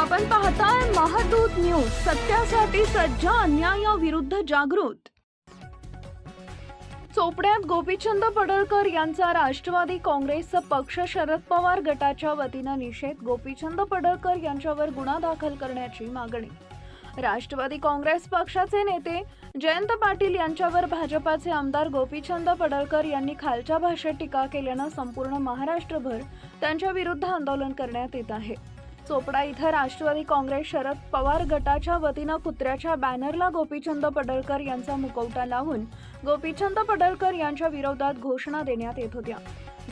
आपण पाहताय महादूत न्यूज सत्यासाठी सज्ज अन्यायाविरुद्ध जागृत. चोपड्यात गोपीचंद पडळकर यांचा राष्ट्रवादी काँग्रेस पक्ष शरद पवार गटाच्या वतीनं निषेध गोपीचंद पडळकर यांच्यावर गुन्हा दाखल करण्याची मागणी. राष्ट्रवादी काँग्रेस पक्षाचे नेते जयंत पाटील यांच्यावर भाजपाचे आमदार गोपीचंद पडळकर यांनी खालच्या भाषेत टीका केल्यानं संपूर्ण महाराष्ट्रभर त्यांच्या विरुद्ध आंदोलन करण्यात येत आहे. चोपडा इथं राष्ट्रवादी काँग्रेस शरद पवार गटाच्या वतीनं कुत्र्याच्या बॅनरला गोपीचंद पडळकर यांचा मुखवटा लावून गोपीचंद पडळकर यांच्या विरोधात घोषणा देण्यात येत होत्या.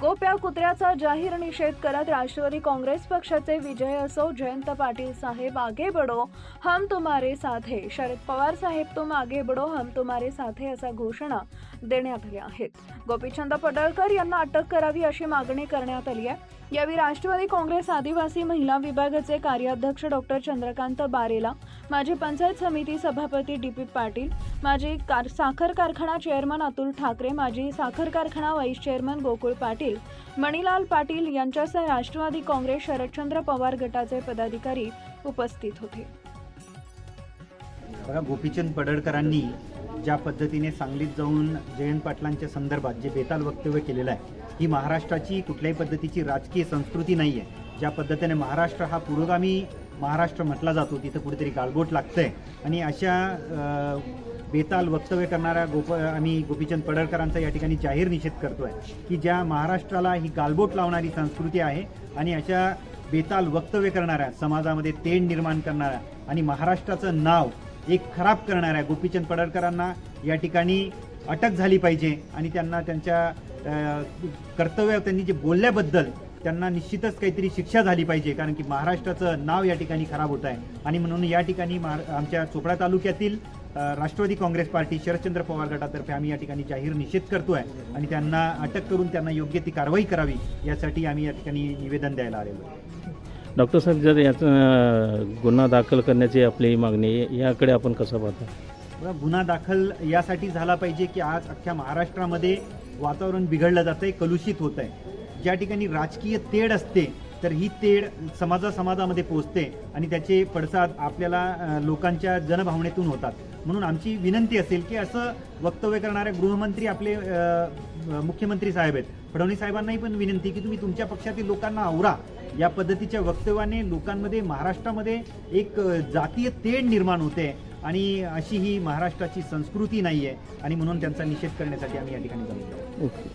गोप्या कुत्र्याचा जाहीर निषेध करत राष्ट्रवादी काँग्रेस पक्षाचे विजय असो जयंत पाटील साहेब आगे बडो हम तुम्हारे साथे शरद पवार साहेब तुम आगे बडो हम तुम्हारे साथे असा घोषणा देण्यात आल्या आहेत. गोपीचंद पडळकर यांना अटक करावी अशी मागणी करण्यात आली आहे. यावेळी राष्ट्रवादी काँग्रेस आदिवासी महिला विभागाचे कार्याध्यक्ष डॉक्टर चंद्रकांत बारेला माजी पंचायत समिती सभापती डी पी पाटील माजी कार साखर कारखाना चेअरमन अतुल ठाकरे माजी साखर कारखाना व्हाईस चेअरमन गोकुळ पाटील मणिलाल पाटील यांच्यासह राष्ट्रवादी काँग्रेस शरदचंद्र पवार गटाचे पदाधिकारी उपस्थित होते. बघा गोपीचंद पडळकरांनी ज्या पद्धतीने सांगलीत जाऊन जयंत पाटलांच्या संदर्भात जे बेताल वक्तव्य केलेलं आहे ही महाराष्ट्राची कुठल्याही पद्धतीची राजकीय संस्कृती नाही आहे ज्या पद्धतीने महाराष्ट्र हा पुरोगामी महाराष्ट्र म्हटला जातो तिथं कुठेतरी गाळबोट लागतंय. आणि अशा बेताल वक्तव्य करणाऱ्या गोप आम्ही गोपीचंद पडळकरांचा या ठिकाणी जाहीर निषेध करतोय की ज्या महाराष्ट्राला ही गालबोट लावणारी संस्कृती आहे आणि अशा बेताल वक्तव्य करणाऱ्या समाजामध्ये तेढ निर्माण करणाऱ्या आणि महाराष्ट्राचं नाव एक खराब करणाऱ्या गोपीचंद पडळकरांना या ठिकाणी अटक झाली पाहिजे आणि त्यांना त्यांच्या कर्तव्य त्यांनी जे बोलल्याबद्दल त्यांना निश्चितच काहीतरी शिक्षा झाली पाहिजे कारण की महाराष्ट्राचं नाव या ठिकाणी खराब होत आहे. आणि म्हणून या ठिकाणी महार आमच्या चोपडा तालुक्यातील राष्ट्रवादी काँग्रेस पार्टी शरदचंद्र पवार गटातर्फे आम्ही या ठिकाणी जाहीर निषेध करतोय आणि त्यांना अटक करून त्यांना योग्य ती कारवाई करावी यासाठी आम्ही या ठिकाणी निवेदन द्यायला आलेलो आहे. डॉक्टर साहेब जर याचा गुन्हा दाखल करण्याची आपली मागणी याकडे आपण कसं पाहतो? गुन्हा दाखल यासाठी झाला पाहिजे की आज अख्ख्या महाराष्ट्रामध्ये वातावरण बिघडलं जातं आहे कलुषित होत आहे ज्या ठिकाणी राजकीय तेढ असते तर ही तेढ समाजा समाजामध्ये पोचते आणि त्याचे पडसाद आपल्याला लोकांच्या जनभावनेतून होतात. म्हणून आमची विनंती असेल की असं वक्तव्य करणारे गृहमंत्री आपले मुख्यमंत्री साहेब आहेत. फडणवीस साहेबांनाही पण विनंती की तुम्ही तुमच्या पक्षातील लोकांना आवरा. या पद्धतीच्या वक्तव्याने लोकांमध्ये महाराष्ट्रामध्ये एक जातीय तेढ निर्माण होते आणि अशी ही महाराष्ट्राची संस्कृती नाही आहे आणि म्हणून त्यांचा निषेध करण्यासाठी आम्ही या ठिकाणी जाऊ ओके.